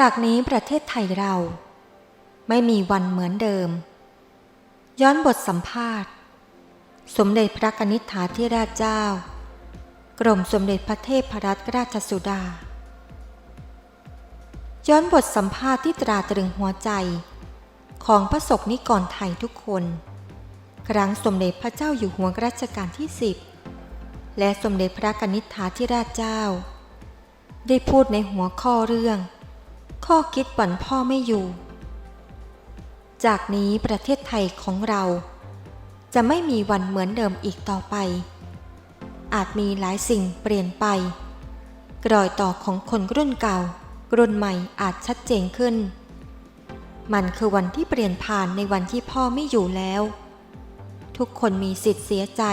จากนี้ประเทศไทยเรา ไม่มีวันเหมือนเดิม ย้อนบทสัมภาษณ์ สมเด็จพระกนิษฐาธิราชเจ้า กรมสมเด็จพระเทพรัตนราชสุดา ย้อนบทสัมภาษณ์ที่ตราตรึงหัวใจ ของพระสกนิกรไทยทุกคน ครั้งสมเด็จพระเจ้าอยู่หัวรัชกาลที่สิบและสมเด็จพระกนิษฐาธิราชเจ้า ได้พูดในหัวข้อเรื่อง ข้อคิดหวันพ่อไม่อยู่ จากนี้ประเทศไทยของเรา จะไม่มีวันเหมือนเดิมอีกต่อไป อาจมีหลายสิ่งเปลี่ยนไป รอยต่อของคนรุ่นเก่า รุ่นใหม่อาจชัดเจนขึ้น มันคือวันที่เปลี่ยนผ่านในวันที่พ่อไม่อยู่แล้ว ทุกคนมีสิทธิ์เสียใจ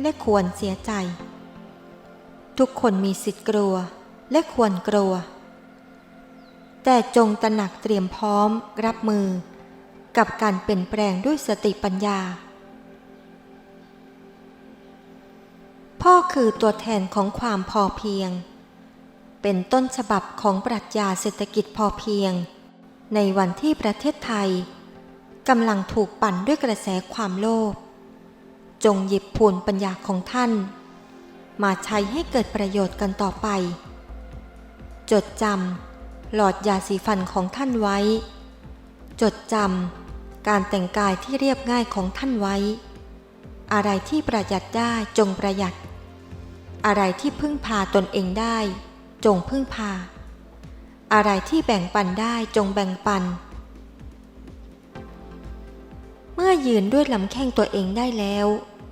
และควรเสียใจ ทุกคนมีสิทธิ์กลัวและควรกลัว แต่จงตระหนักเตรียมพร้อมรับมือ กับการเปลี่ยนแปลงด้วยสติปัญญา พ่อคือตัวแทนของความพอเพียง เป็นต้นฉบับของปรัชญาเศรษฐกิจพอเพียง ในวันที่ประเทศไทยกำลังถูกปั่นด้วยกระแสความโลภจงหยิบภูนปัญญาของท่าน มาใช้ให้เกิดประโยชน์กันต่อไป จดจำ หลอดยาสีฟันของท่านไว้ จดจำการแต่งกายที่เรียบง่ายของท่านไว้ อะไรที่ประหยัดได้จงประหยัด อะไรที่พึ่งพาตนเองได้ จงพึ่งพา อะไรที่แบ่งปันได้จงแบ่งปัน เมื่อยืนด้วยลำแข้งตัวเองได้แล้ว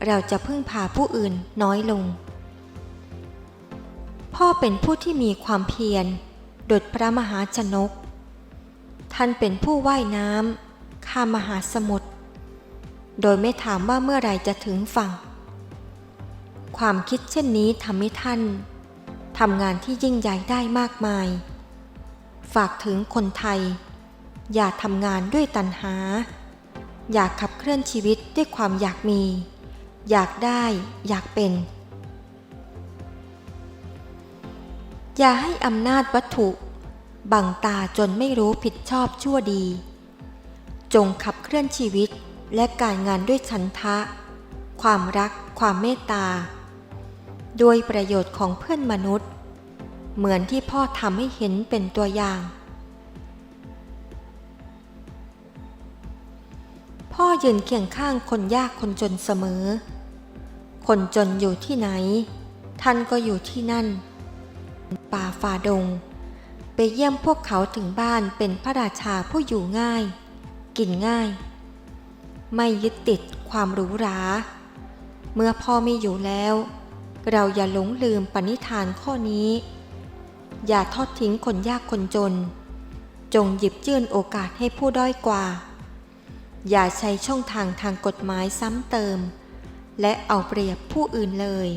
เราจะพึ่งพาผู้อื่นน้อยลง พ่อเป็นผู้ที่มีความเพียร ดุจพระมหาชนก ท่านเป็นผู้ว่ายน้ำข้ามมหาสมุทร โดยไม่ถามว่าเมื่อไรจะถึงฝั่ง ความคิดเช่นนี้ทำให้ท่านทำงานที่ยิ่งใหญ่ได้มากมาย ฝากถึงคนไทย อย่าทำงานด้วยตัณหา อยากขับเคลื่อนชีวิตด้วยความอยากมี อยากได้ อยากเป็น อย่าให้อำนาจวัตถุ บังตาจนไม่รู้ผิดชอบชั่วดี จงขับเคลื่อนชีวิตและการงานด้วยฉันทะ ความรัก ความเมตตา ด้วยประโยชน์ของเพื่อนมนุษย์ เหมือนที่พ่อทำให้เห็นเป็นตัวอย่าง พ่อยืนเคียงข้างคนยากคนจนเสมอ คนจนอยู่ที่ไหน ท่านก็อยู่ที่นั่น ป่าฝ่าดง ไปเยี่ยมพวกเขาถึงบ้านเป็นพระราชาผู้อยู่ง่าย กินง่าย ไม่ยึดติดความหรูหรา เมื่อพ่อไม่อยู่แล้ว เราอย่าหลงลืมปณิธานข้อนี้ อย่าทอดทิ้งคนยากคนจน จงหยิบยื่นโอกาสให้ผู้ด้อยกว่า อย่าใช้ช่องทางทางกฎหมายซ้ำเติม และเอาเปรียบผู้อื่นเลย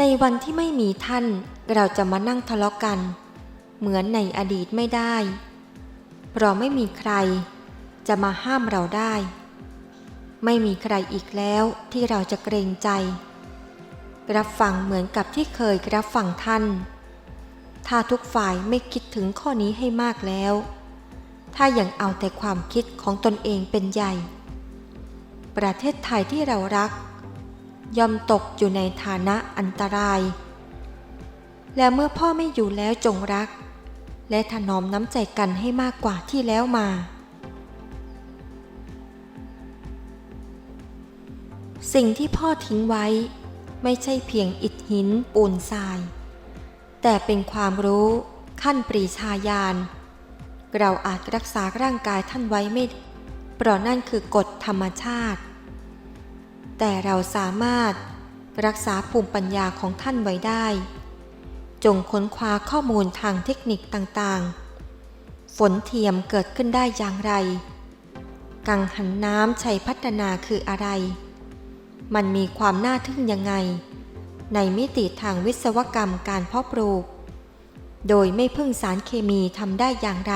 ในวันที่ไม่มีท่านเราจะมานั่งทะเลาะกัน เหมือนในอดีตไม่ได้ เราไม่มีใครจะมาห้ามเราได้ ไม่มีใครอีกแล้วที่เราจะเกรงใจ รับฟังเหมือนกับที่เคยรับฟังท่าน ถ้าทุกฝ่ายไม่คิดถึงข้อนี้ให้มากแล้ว ถ้ายังเอาแต่ความคิดของตนเองเป็นใหญ่ ประเทศไทยที่เรารัก ย่อมตกอยู่ในฐานะอันตราย และเมื่อพ่อไม่อยู่แล้วจงรัก และถนอมน้ำใจกันให้มากกว่าที่แล้วมา สิ่งที่พ่อทิ้งไว้ ไม่ใช่เพียงอิฐหินปูนทราย แต่เป็นความรู้ขั้นปรีชาญาณเราอาจรักษาร่างกายท่านไว้ไม่เพราะนั่นคือกฎธรรมชาติ แต่เราสามารถรักษาภูมิปัญญาของท่านไว้ได้ จงค้นคว้าข้อมูลทางเทคนิคต่างๆ ฝนเทียมเกิดขึ้นได้อย่างไร กังหันน้ำชัยพัฒนาคืออะไร มันมีความน่าทึ่งยังไง ในมิติทางวิศวกรรมการเพาะปลูก โดยไม่พึ่งสารเคมีทำได้อย่างไร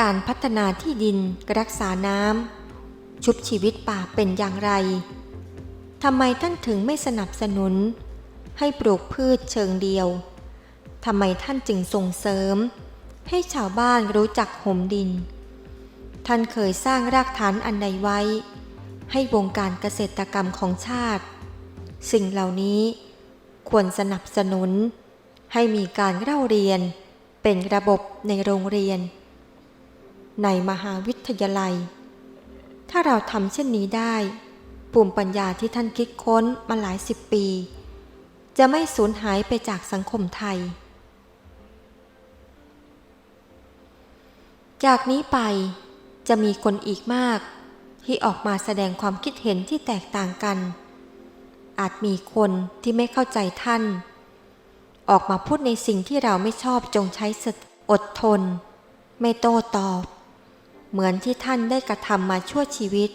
การพัฒนาที่ดินรักษาน้ำชุบชีวิตป่าเป็นอย่างไรทำไมท่านถึงไม่สนับสนุน ให้ปลูกพืชเชิงเดียวทำไมท่านจึงส่งเสริม ให้ชาวบ้านรู้จักห่มดิน ท่านเคยสร้างรากฐานอันใดไว้ ให้วงการเกษตรกรรมของชาติ สิ่งเหล่านี้ควรสนับสนุน ให้มีการเล่าเรียน เป็นระบบในโรงเรียน ในมหาวิทยาลัย ถ้าเราทำเช่นนี้ได้ ปุ่มปัญญาที่ท่านคิดค้นมาหลายสิบปี จะไม่สูญหายไปจากสังคมไทย จากนี้ไปจะมีคนอีกมาก ที่ออกมาแสดงความคิดเห็นที่แตกต่างกัน อาจมีคนที่ไม่เข้าใจท่าน ออกมาพูดในสิ่งที่เราไม่ชอบจงใช้สติอดทน ไม่โต้ตอบ เหมือนที่ท่านได้กระทำมาชั่วชีวิต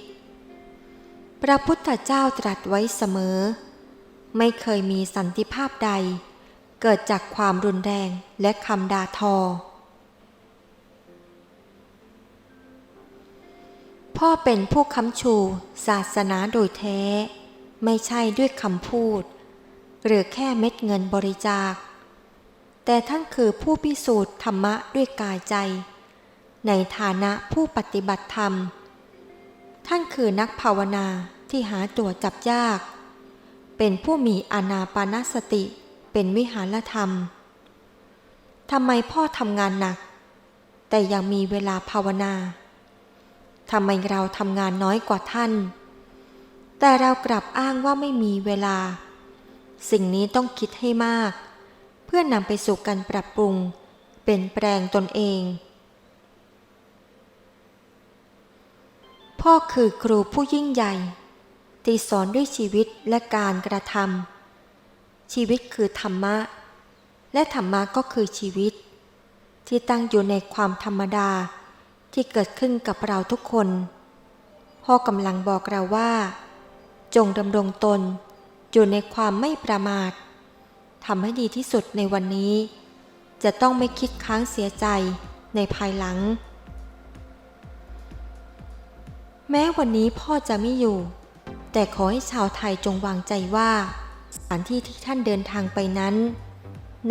พระพุทธเจ้าตรัสไว้เสมอ ไม่เคยมีสันติภาพใด เกิดจากความรุนแรงและคำด่าทอ พ่อเป็นผู้ค้ำชูศาสนาโดยแท้ ไม่ใช่ด้วยคำพูด หรือแค่เม็ดเงินบริจาคแต่ท่านคือผู้พิสูจน์ธรรมะด้วยกายใจ ในฐานะผู้ปฏิบัติธรรม ท่านคือนักภาวนาที่หาตัวจับยาก เป็นผู้มีอานาปานสติเป็นวิหารธรรม ทำไมพ่อทำงานหนัก แต่ยังมีเวลาภาวนาทำไมเราทำงานน้อยกว่าท่าน แต่เรากลับอ้างว่าไม่มีเวลา สิ่งนี้ต้องคิดให้มาก เพื่อนำไปสู่การปรับปรุง เป็นแปลงตนเอง พ่อคือครูผู้ยิ่งใหญ่ที่สอนด้วยชีวิตและการกระทำชีวิตคือธรรมะ และธรรมะก็คือชีวิต ที่ตั้งอยู่ในความธรรมดาที่เกิดขึ้นกับเราทุกคน พ่อกำลังบอกเราว่า จงดำรงตนอยู่ในความไม่ประมาททำให้ดีที่สุดในวันนี้ จะต้องไม่คิดค้างเสียใจในภายหลัง แม้วันนี้พ่อจะไม่อยู่ แต่ขอให้ชาวไทยจงวางใจว่า สถานที่ที่ท่านเดินทางไปนั้น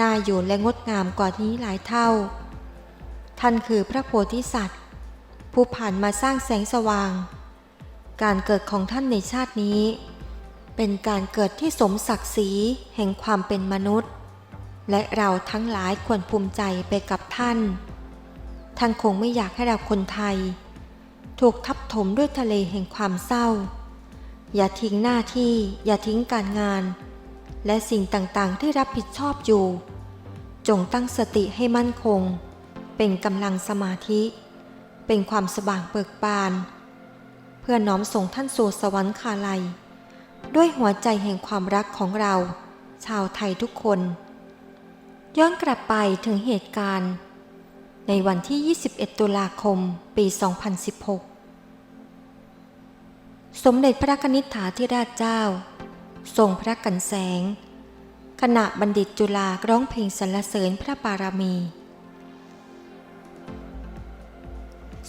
น่าอยู่และงดงามกว่านี้หลายเท่า ท่านคือพระโพธิสัตว์ ผู้ผ่านมาสร้างแสงสว่าง การเกิดของท่านในชาตินี้ เป็นการเกิดที่สมศักดิ์ศรีแห่งความเป็นมนุษย์ และเราทั้งหลายควรภูมิใจไปกับท่าน ท่านคงไม่อยากให้เราคนไทย ถูกทับถมด้วยทะเลแห่งความเศร้า อย่าทิ้งหน้าที่อย่าทิ้งการงาน และสิ่งต่างๆที่รับผิดชอบอยู่ จงตั้งสติให้มั่นคง เป็นกำลังสมาธิ เป็นความสว่างเบิกบาน เพื่อน้อมส่งท่านสู่สวรรคาลัย ด้วยหัวใจแห่งความรักของเรา ชาวไทยทุกคน ย้อนกลับไปถึงเหตุการณ์ ในวันที่ 21 ตุลาคม ปี 2016 สมเด็จพระนิษฐาธิราชเจ้า ทรงพระกันแสง ขณะบัณฑิตจุฬาร้องเพลงสรรเสริญพระบารมี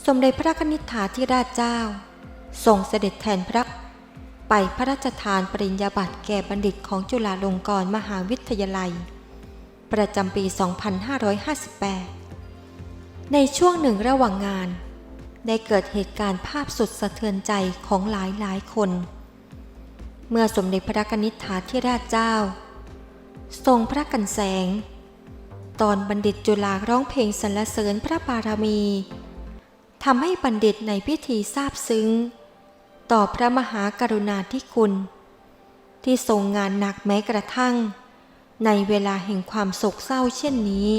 สมเด็จพระนิษฐาธิราชเจ้า ทรงเสด็จแทนพระไปพระราชทานปริญญาบัตรแก่บัณฑิตของจุฬาลงกรณ์มหาวิทยาลัย ประจำปี 2558 ในช่วงหนึ่งระหว่างงาน ได้เกิดเหตุการณ์ภาพสุดสะเทือนใจของหลายหลายคน เมื่อสมเด็จพระนิษฐาธิราชเจ้า ทรงพระกันแสง ตอนบัณฑิตจุฬาร้องเพลงสรรเสริญพระบารมีทำให้บัณฑิตในพิธีซาบซึ้ง ต่อพระมหากรุณาธิคุณ ที่ทรงงานหนักแม้กระทั่ง ในเวลาแห่งความโศกเศร้าเช่นนี้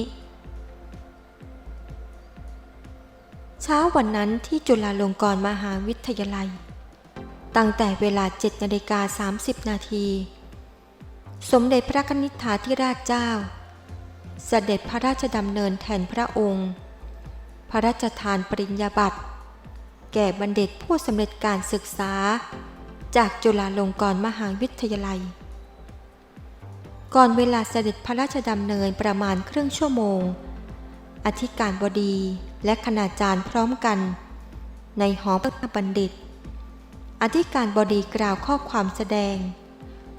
เช้าวันนั้นที่จุฬาลงกรณ์มหาวิทยาลัย ตั้งแต่เวลา7นาฬิกา30 นาที สมเด็จพระนิษฐาธิราชเจ้า เสด็จพระราชดำเนินแทนพระองค์ พระราชทานปริญญาบัตร แก่บัณฑิตผู้สำเร็จการศึกษา จากจุฬาลงกรณ์มหาวิทยาลัย ก่อนเวลาเสด็จพระราชดำเนินประมาณครึ่งชั่วโมง อธิการบดี และคณาจารย์พร้อมกัน ในหอพระบัณฑิต อธิการบดีกล่าวข้อความแสดง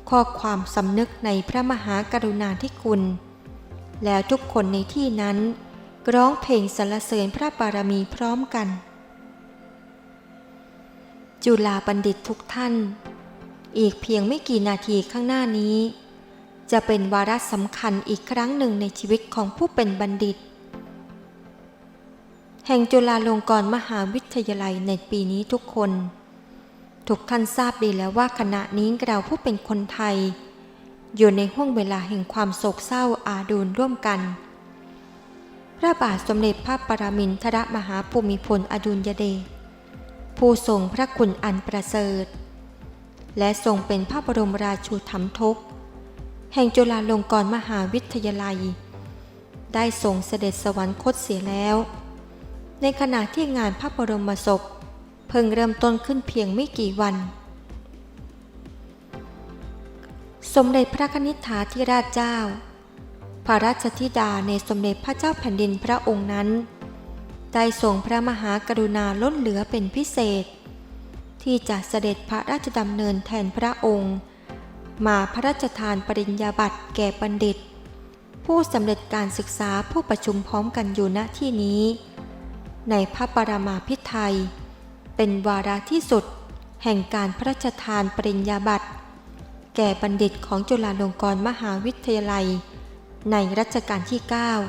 ข้อความสำนึกในพระมหากรุณาธิคุณ แล้วทุกคนในที่นั้นร้องเพลงสรรเสริญพระบารมีพร้อมกัน จุฬาบัณฑิตทุกท่าน อีกเพียงไม่กี่นาทีข้างหน้านี้ จะเป็นวาระสำคัญอีกครั้งหนึ่งในชีวิตของผู้เป็นบัณฑิต แห่งจุฬาลงกรณ์มหาวิทยาลัยในปีนี้ทุกคน ทุกท่านทราบดีแล้วว่าขณะนี้เราผู้เป็นคนไทย อยู่ในห่วงเวลาแห่งความโศกเศร้าอาดูลร่วมกัน พระบาทสมเด็จพระปรมินทรมหาภูมิพลอดุลยเดชผู้ทรงพระคุณอันประเสริฐ และทรงเป็นพระบรมราชูธรรมทกแห่งจุฬาลงกรณ์มหาวิทยาลัย ได้ทรงเสด็จสวรรคตเสียแล้ว ในขณะที่งานพระบรมศพ เพิ่งเริ่มต้นขึ้นเพียงไม่กี่วัน สมเด็จพระนิธิถาธิราชเจ้า พระราชธิดาในสมเด็จพระเจ้าแผ่นดินพระองค์นั้น ได้ทรงพระมหากรุณาล้นเหลือเป็นพิเศษ ที่จะเสด็จพระราชดำเนินแทนพระองค์ มาพระราชทานปริญญาบัตรแก่บัณฑิต ผู้สำเร็จการศึกษาผู้ประชุมพร้อมกันอยู่ณที่นี้ ในพระปรมาภิไธยเป็นวาระที่สุด แห่งการพระราชทานปริญญาบัตร แก่บัณฑิตของจุฬาลงกรณ์มหาวิทยาลัย ในรัชกาลที่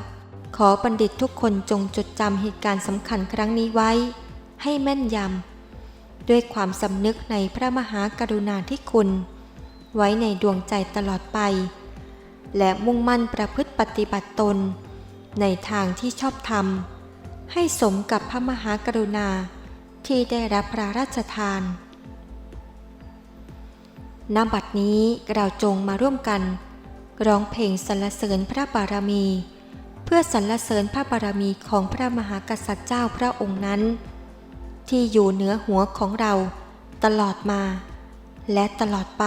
9 ขอบัณฑิตทุกคนจงจดจำเหตุการณ์สำคัญครั้งนี้ไว้ ให้แม่นยำ ด้วยความสำนึกในพระมหากรุณาธิคุณ ไว้ในดวงใจตลอดไป และมุ่งมั่นประพฤติปฏิบัติตน ในทางที่ชอบธรรม ให้สมกับพระมหากรุณาที่ได้รับพระราชทานณบัดนี้เราจงมาร่วมกัน ร้องเพลงสรรเสริญพระบารมี เพื่อสรรเสริญพระบารมีของพระมหากษัตริย์เจ้าพระองค์นั้น ที่อยู่เหนือหัวของเราตลอดมา และตลอดไป